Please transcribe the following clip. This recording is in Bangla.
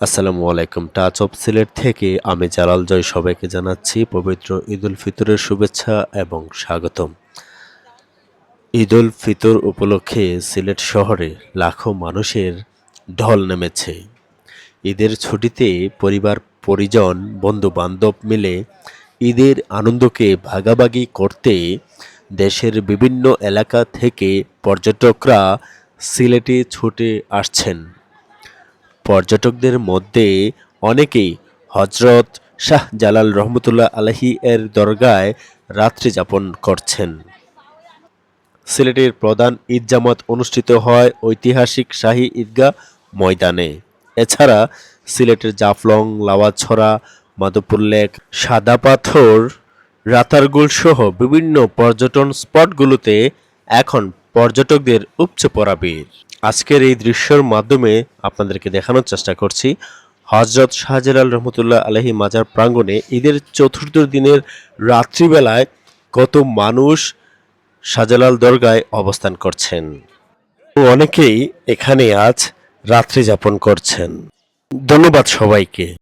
আসসালামু আলাইকুম টাচ অফ সিলেট থেকে আমি জালাল জয় সবাইকে জানাচ্ছি পবিত্র ঈদ উল ফিতরের শুভেচ্ছা এবং স্বাগতম। ঈদ উল ফিতর উপলক্ষে সিলেট শহরে লাখো মানুষের ঢল নেমেছে। ঈদের ছুটিতে পরিবার, পরিজন বন্ধু বান্ধব মিলে ঈদের আনন্দকে ভাগাভাগি করতে দেশের বিভিন্ন এলাকা থেকে পর্যটকরা সিলেটে ছুটে আসছেন। পর্যটকদের মধ্যে অনেকেই হজরত শাহ জালাল রহমতুল্লাহ আলহী এর দরগায় রাত্রি যাপন করছেন। সিলেটের প্রধান ঈদ জামাত অনুষ্ঠিত হয় ঐতিহাসিক শাহী ঈদগাহ ময়দানে। এছাড়া সিলেটের জাফলং, লাওয়াছড়া, মাধবপুর লেক, সাদা পাথর, রাতারগুল সহ বিভিন্ন পর্যটন স্পটগুলোতে এখন পর্যটকদের উপচে পড়া ভিড়। আজকের এই দৃশ্যর মাধ্যমে আপনাদেরকে দেখানোর চেষ্টা করছি। হজরত শাহজালাল রহমতুল্লাহ আলহী মাজার প্রাঙ্গণে ঈদের চতুর্থ দিনের রাত্রিবেলায় কত মানুষ শাহজালাল দরগায় অবস্থান করছেন। অনেকেই এখানে আজ রাত্রি যাপন করছেন। ধন্যবাদ সবাইকে।